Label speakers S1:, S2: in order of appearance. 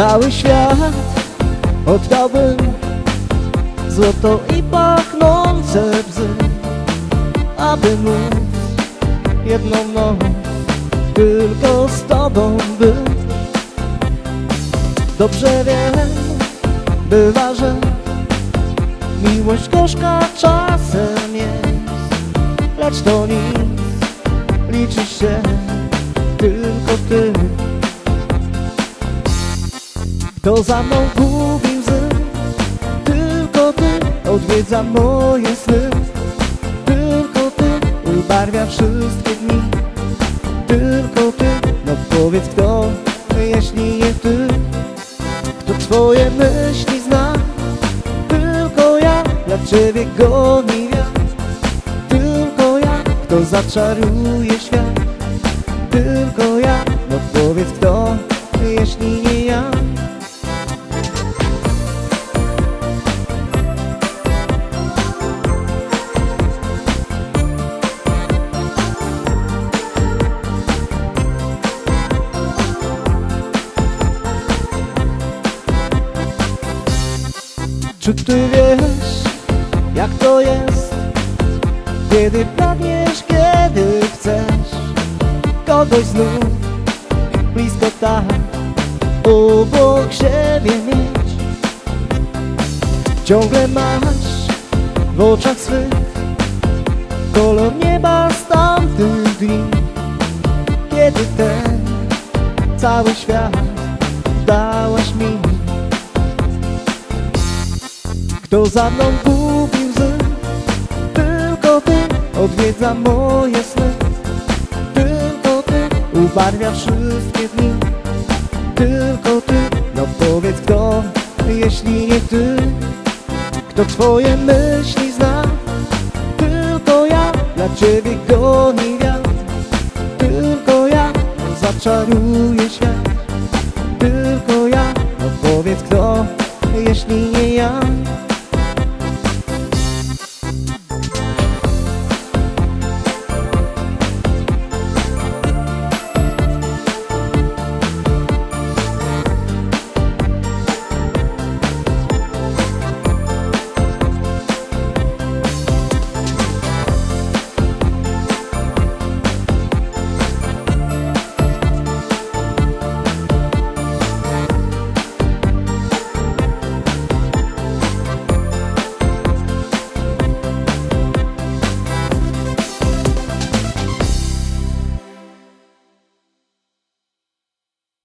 S1: Cały świat oddałbym Złoto i pachnące bzy Aby móc jedną noc Tylko z tobą być. Dobrze wiem, bywa, że Miłość gorzka czasem jest Lecz to nic, liczy się tylko ty Kto za mną łzy Tylko ty odwiedza moje sny? Tylko ty ubarwia wszystkie dni. Tylko ty, no powiedz kto, jeśli nie ty. Kto twoje myśli zna? Tylko ja, dla ciebie goni Tylko ja, kto zaczaruje świat? Tylko ja, no powiedz kto, Czy ty wiesz, jak to jest, kiedy pragniesz, kiedy chcesz kogoś znów blisko tak, obok siebie mieć? Ciągle masz w oczach swych kolor nieba z tamtych dni, kiedy ten cały świat Kto za mną gubi łzy Tylko ty odwiedza moje sny? Tylko ty ubarwia wszystkie dni. Tylko ty, no powiedz kto Jeśli nie ty? Kto twoje myśli zna? Tylko ja, dla ciebie goni wiatr. Tylko ja, zaczaruję świat